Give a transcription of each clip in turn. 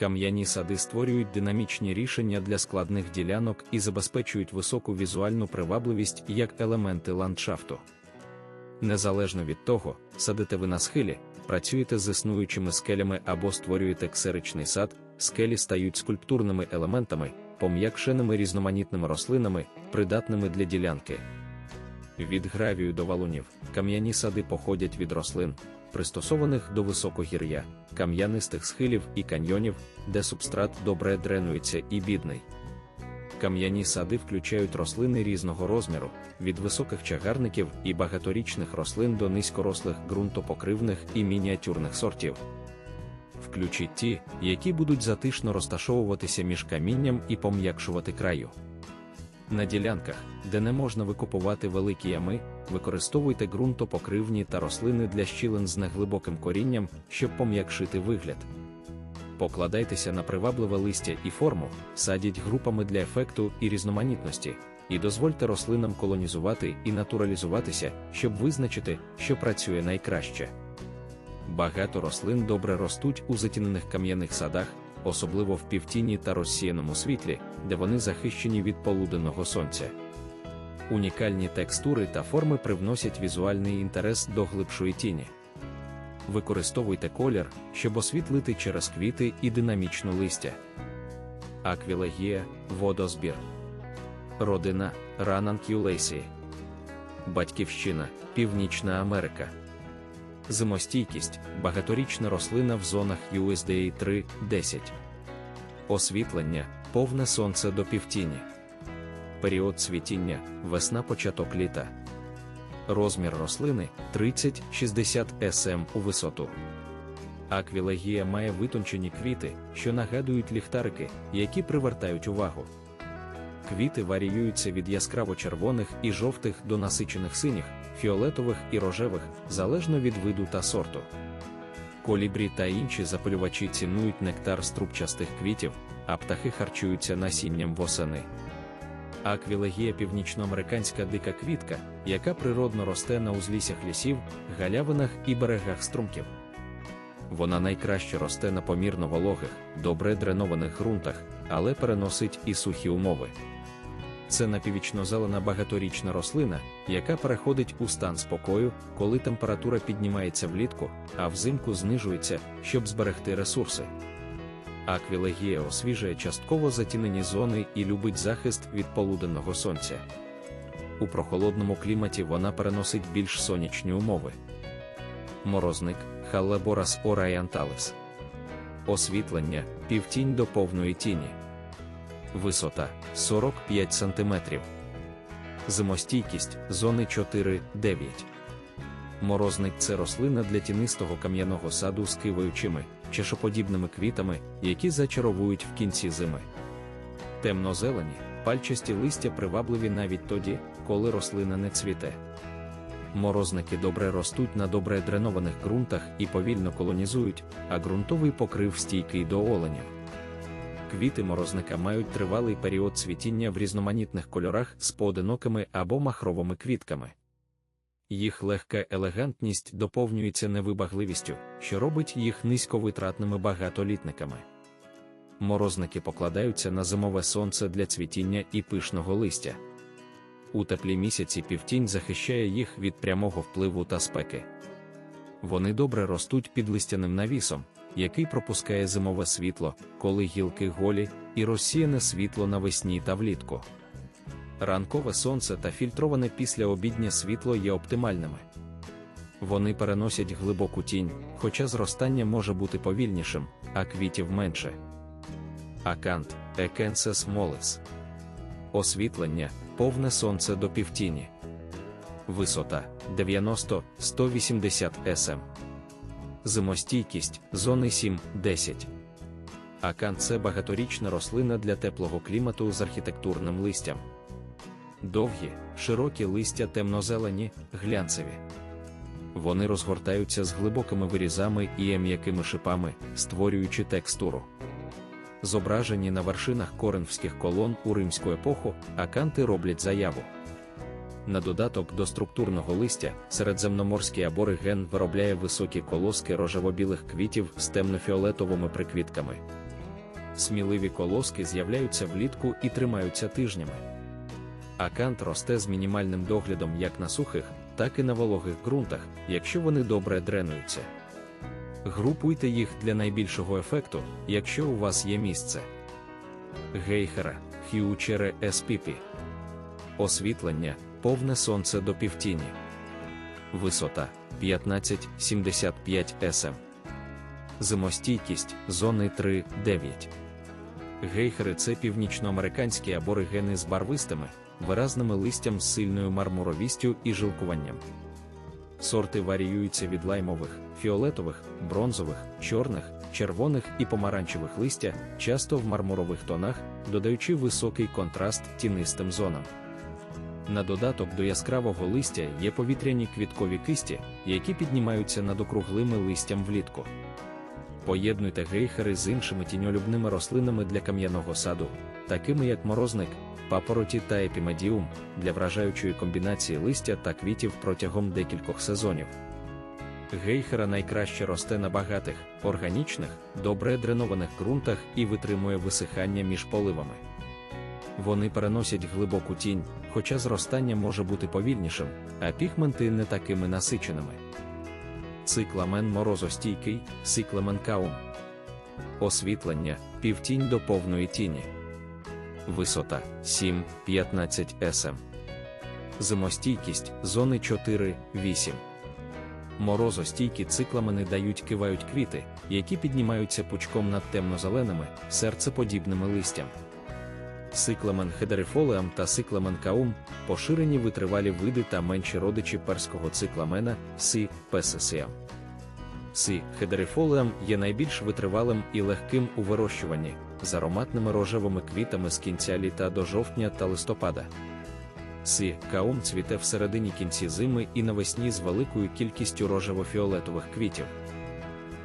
Кам'яні сади створюють динамічні рішення для складних ділянок і забезпечують високу візуальну привабливість як елементи ландшафту. Незалежно від того, садите ви на схилі, працюєте з існуючими скелями або створюєте ксеричний сад, скелі стають скульптурними елементами, пом'якшеними різноманітними рослинами, придатними для ділянки. Від гравію до валунів кам'яні сади походять від рослин, пристосованих до високогір'я, кам'янистих схилів і каньйонів, де субстрат добре дренується і бідний. Кам'яні сади включають рослини різного розміру, від високих чагарників і багаторічних рослин до низькорослих ґрунтопокривних і мініатюрних сортів. Включіть ті, які будуть затишно розташовуватися між камінням і пом'якшувати краю. На ділянках, де не можна викупувати великі ями, використовуйте ґрунтопокривні та рослини для щілин з неглибоким корінням, щоб пом'якшити вигляд. Покладайтеся на привабливе листя і форму, садіть групами для ефекту і різноманітності, і дозвольте рослинам колонізувати і натуралізуватися, щоб визначити, що працює найкраще. Багато рослин добре ростуть у затінених кам'яних садах, особливо в півтіні та розсіяному світлі, де вони захищені від полуденного сонця. Унікальні текстури та форми привносять візуальний інтерес до глибшої тіні. Використовуйте колір, щоб освітлити через квіти і динамічну листя. Аквілегія водозбір. Родина Рананкюлейсі. Батьківщина Північна Америка. Зимостійкість багаторічна рослина в зонах USDA 3-10. Освітлення повне сонце до півтіні. Період цвітіння весна початок літа. Розмір рослини 30-60 см у висоту. Аквілегія має витончені квіти, що нагадують ліхтарики, які привертають увагу. Квіти варіюються від яскраво-червоних і жовтих до насичених синіх, фіолетових і рожевих, залежно від виду та сорту. Колібрі та інші запалювачі цінують нектар струбчастих квітів, а птахи харчуються насінням восени. Аквілегія північноамериканська дика квітка, яка природно росте на узліссях лісів, галявинах і берегах струмків. Вона найкраще росте на помірно вологих, добре дренованих ґрунтах, але переносить і сухі умови. Це напіввічно-зелена багаторічна рослина, яка переходить у стан спокою, коли температура піднімається влітку, а взимку знижується, щоб зберегти ресурси. Аквілегія освіжує частково затінені зони і любить захист від полуденного сонця. У прохолодному кліматі вона переносить більш сонячні умови. Морозник Халлеборас орієнталис. Освітлення півтінь до повної тіні. Висота 45 см. Зимостійкість зони 4-9. Морозник це рослина для тінистого кам'яного саду з киваючими, чешоподібними квітами, які зачаровують в кінці зими. Темно-зелені, пальчасті листя привабливі навіть тоді, коли рослина не цвіте. Морозники добре ростуть на добре дренованих ґрунтах і повільно колонізують, а ґрунтовий покрив стійкий до оленів. Квіти морозника мають тривалий період цвітіння в різноманітних кольорах з поодинокими або махровими квітками. Їх легка елегантність доповнюється невибагливістю, що робить їх низьковитратними багатолітниками. Морозники покладаються на зимове сонце для цвітіння і пишного листя. У теплі місяці півтінь захищає їх від прямого впливу та спеки. Вони добре ростуть під листяним навісом, який пропускає зимове світло, коли гілки голі, і розсіяне світло навесні та влітку. Ранкове сонце та фільтроване післяобіднє світло є оптимальними. Вони переносять глибоку тінь, хоча зростання може бути повільнішим, а квітів менше. Акант Екенсес молес. Освітлення повне сонце до півтіні. Висота 90-180 см. Зимостійкість зони 7-10. Акан це багаторічна рослина для теплого клімату з архітектурним листям. Довгі, широкі листя темнозелені, глянцеві. Вони розгортаються з глибокими вирізами і м'якими шипами, створюючи текстуру. Зображені на вершинах коринфських колон у римську епоху, аканти роблять заяву. На додаток до структурного листя, середземноморський абориген виробляє високі колоски рожево-білих квітів з темно-фіолетовими приквітками. сміливі колоски з'являються влітку і тримаються тижнями. Акант росте з мінімальним доглядом як на сухих, так і на вологих ґрунтах, якщо вони добре дренуються. Групуйте їх для найбільшого ефекту, якщо у вас є місце. Гейхера, Хіучере Еспіпі. Освітлення, повне сонце до півтіні. Висота 15-75 см. Зимостійкість зони 3-9. Гейхери це північноамериканські аборигени з барвистими, виразними листям з сильною мармуровістю і жилкуванням. Сорти варіюються від лаймових, фіолетових, бронзових, чорних, червоних і помаранчевих листя, часто в мармурових тонах, додаючи високий контраст тінистим зонам. На додаток до яскравого листя є повітряні квіткові кисті, які піднімаються над округлими листям влітку. Поєднуйте гейхери з іншими тіньолюбними рослинами для кам'яного саду, такими як морозник, папороті та епімедіум, для вражаючої комбінації листя та квітів протягом декількох сезонів. Гейхера найкраще росте на багатих, органічних, добре дренованих ґрунтах і витримує висихання між поливами. Вони переносять глибоку тінь, хоча зростання може бути повільнішим, а пігменти не такими насиченими. Цикламен морозостійкий, цикламен каум. Освітлення півтінь до повної тіні. Висота 7-15 см. Зимостійкість зони 4-8. Морозостійкі цикламени дають кивають квіти, які піднімаються пучком над темно-зеленими, серцеподібними листям. Цикламен хедерифолеам та цикламен каум поширені витривалі види та менші родичі перського цикламена Сі песесіам. Сі хедерифолеам є найбільш витривалим і легким у вирощуванні, з ароматними рожевими квітами з кінця літа до жовтня та листопада. Сі каум цвіте в середині кінці зими і навесні з великою кількістю рожево-фіолетових квітів.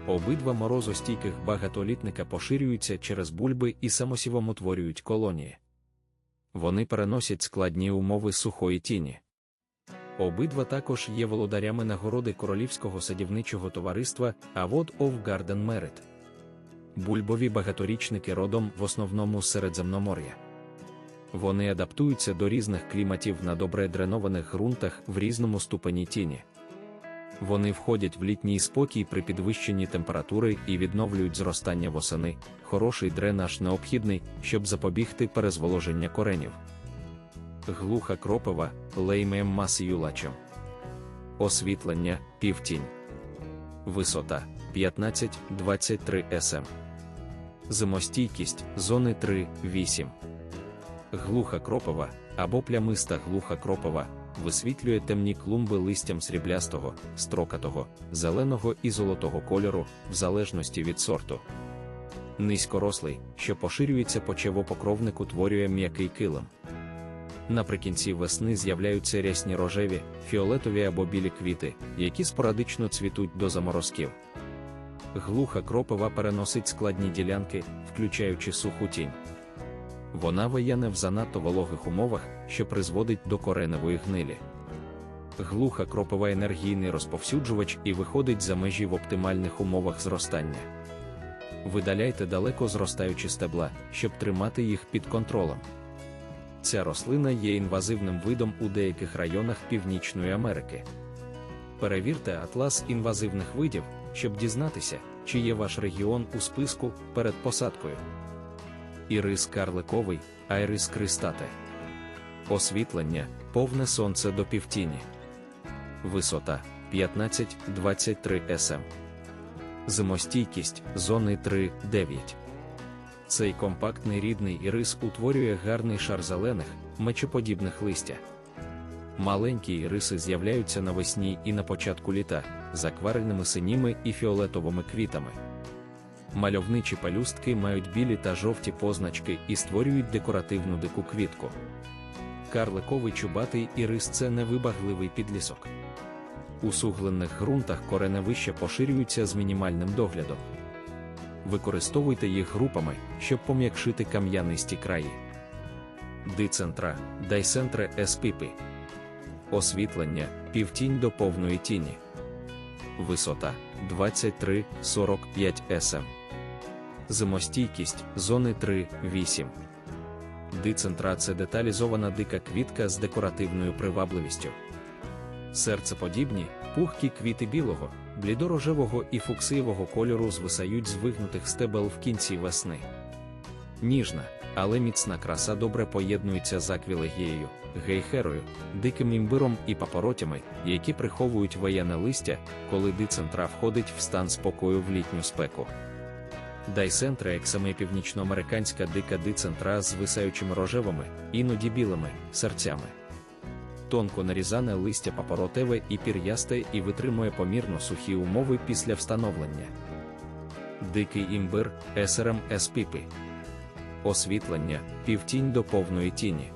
Обидва морозостійких багатолітника поширюються через бульби і самосівом утворюють колонії. Вони переносять складні умови сухої тіні. Обидва також є володарями нагороди Королівського садівничого товариства Award of Garden Merit. Бульбові багаторічники родом в основному з Середземномор'я. Вони адаптуються до різних кліматів на добре дренованих ґрунтах в різному ступені тіні. Вони входять в літній спокій при підвищенні температури і відновлюють зростання восени. Хороший дренаж необхідний, щоб запобігти перезволоження коренів. Глуха кропива леймеєм масіюлачем. Освітлення півтінь. Висота 15-23 см. Зимостійкість зони 3-8. Глуха кропива або плямиста глуха кропива висвітлює темні клумби листям сріблястого, строкатого, зеленого і золотого кольору, в залежності від сорту. Низькорослий, що поширюється по чевопокровнику, утворює м'який килим. Наприкінці весни з'являються рясні рожеві, фіолетові або білі квіти, які спорадично цвітуть до заморозків. Глуха кропива переносить складні ділянки, включаючи суху тінь. Вона вияне в занадто вологих умовах, що призводить до кореневої гнилі. Глуха кропова енергійний розповсюджувач і виходить за межі в оптимальних умовах зростання. Видаляйте далеко зростаючі стебла, щоб тримати їх під контролем. Ця рослина є інвазивним видом у деяких районах Північної Америки. Перевірте атлас інвазивних видів, щоб дізнатися, чи є ваш регіон у списку перед посадкою. Ірис карликовий, айрис кристате. Освітлення, повне сонце до півтіні. Висота 15-23 см. Зимостійкість зони 3-9. Цей компактний рідний ірис утворює гарний шар зелених, мечеподібних листя. Маленькі іриси з'являються навесні і на початку літа, з акварельними синіми і фіолетовими квітами. Мальовничі палюстки мають білі та жовті позначки і створюють декоративну дику квітку. Карликовий чубатий ірис це невибагливий підлісок. У суглинних ґрунтах кореневища поширюються з мінімальним доглядом. Використовуйте їх групами, щоб пом'якшити кам'янисті краї. Дицентра, дайсентре еспіпи. Освітлення, півтінь до повної тіні. Висота 23-45 см. Зимостійкість зони 3-8. Дицентра це деталізована дика квітка з декоративною привабливістю. Серцеподібні, пухкі квіти білого, блідорожевого і фуксиєвого кольору звисають з вигнутих стебел в кінці весни. Ніжна, але міцна краса добре поєднується з аквілегією, гейхерою, диким імбиром і папоротями, які приховують воєнне листя, коли дицентра входить в стан спокою в літню спеку. Дайсентра, як саме північноамериканська дика дицентра з висаючими рожевими, іноді білими серцями. Тонко нарізане листя папоротеве і пір'ясте і витримує помірно сухі умови після встановлення. Дикий імбир есерем еспіпи. Освітлення півтінь до повної тіні.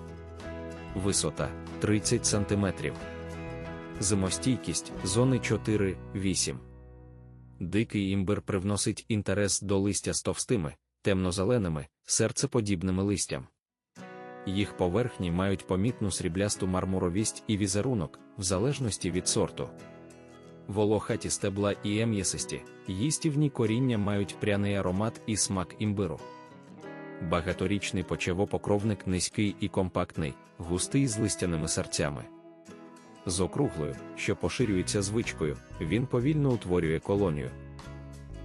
Висота 30 см. Зимостійкість зони 4-8. Дикий імбир привносить інтерес до листя з товстими, темно-зеленими, серцеподібними листям. Їх поверхні мають помітну сріблясту мармуровість і візерунок, в залежності від сорту. Волохаті стебла і ем'ясисті, їстівні коріння мають пряний аромат і смак імбиру. Багаторічний почевопокровник низький і компактний, густий з листяними серцями. З округлою, що поширюється звичкою, він повільно утворює колонію.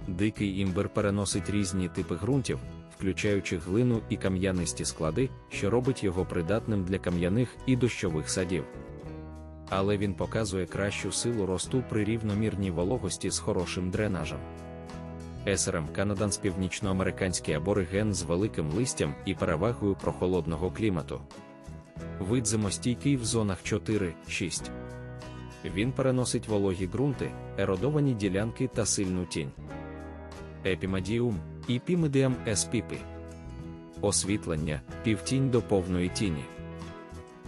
Дикий імбир переносить різні типи ґрунтів, включаючи глину і кам'янисті склади, що робить його придатним для кам'яних і дощових садів. Але він показує кращу силу росту при рівномірній вологості з хорошим дренажем. Есерем Канаданс північноамериканський абориген з великим листям і перевагою прохолодного клімату. Вид зимостійкий в зонах 4-6. Він переносить вологі ґрунти, еродовані ділянки та сильну тінь. Епімадіум і пімедіам еспіпи. Освітлення півтінь до повної тіні.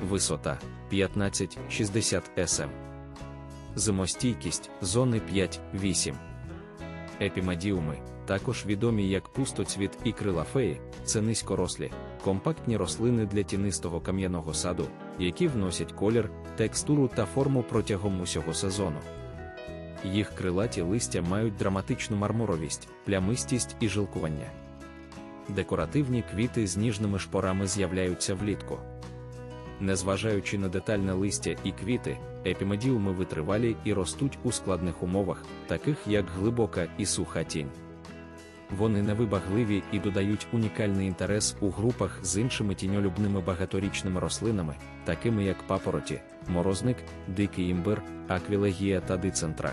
Висота 15-60 см. Зимостійкість зони 5-8. Епімадіуми, також відомі як пустоцвіт і крила феї, це низькорослі, компактні рослини для тінистого кам'яного саду, які вносять колір, текстуру та форму протягом усього сезону. Їх крилаті листя мають драматичну мармуровість, плямистість і жилкування. Декоративні квіти з ніжними шпорами з'являються влітку. Незважаючи на детальне листя і квіти, епімедіуми витривалі і ростуть у складних умовах, таких як глибока і суха тінь. Вони невибагливі і додають унікальний інтерес у групах з іншими тіньолюбними багаторічними рослинами, такими як папороті, морозник, дикий імбир, аквілегія та дицентра.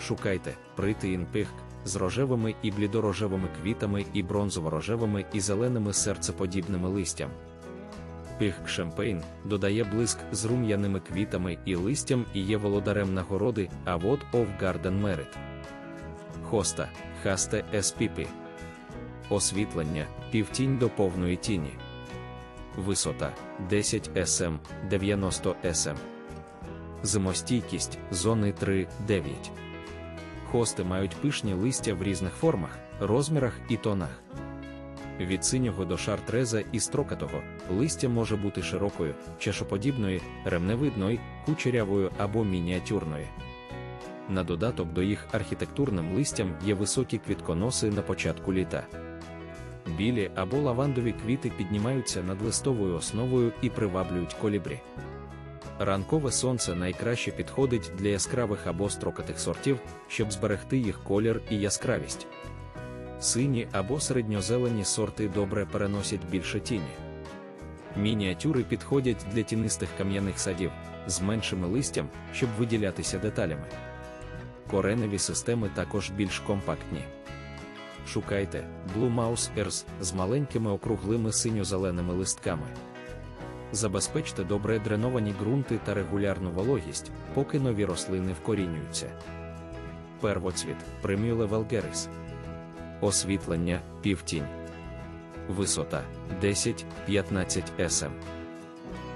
Шукайте прити інпихк з рожевими і блідорожевими квітами і бронзово-рожевими і зеленими серцеподібними листям. Пих Шемпейн додає блиск з рум'яними квітами і листям і є володарем нагороди Award of Garden Merit. Хоста Хасте Еспіпі. Освітлення півтінь до повної тіні. Висота 10 см 90 см. Зимостійкість зони 3-9. Хости мають пишні листя в різних формах, розмірах і тонах. Від синього до шартреза і строкатого листя може бути широкою, чашоподібної, ремневидної, кучерявою або мініатюрної. На додаток до їх архітектурним листям є високі квітконоси на початку літа. Білі або лавандові квіти піднімаються над листовою основою і приваблюють колібрі. Ранкове сонце найкраще підходить для яскравих або строкатих сортів, щоб зберегти їх колір і яскравість. Сині або середньозелені сорти добре переносять більше тіні. Мініатюри підходять для тінистих кам'яних садів з меншими листям, щоб виділятися деталями. Кореневі системи також більш компактні. Шукайте Blue Mouse Earth з маленькими округлими синьо-зеленими листками. Забезпечте добре дреновані ґрунти та регулярну вологість, поки нові рослини вкорінюються. Первоцвіт Primule Vulgaris. Освітлення півтінь. Висота 10-15 см.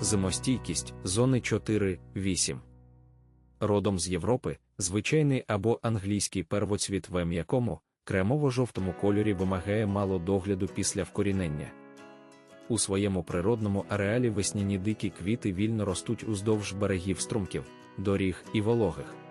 Зимостійкість зони 4-8. Родом з Європи, звичайний або англійський первоцвіт в м'якому, кремово-жовтому кольорі вимагає мало догляду після вкорінення. У своєму природному ареалі весняні дикі квіти вільно ростуть уздовж берегів струмків, доріг і вологих.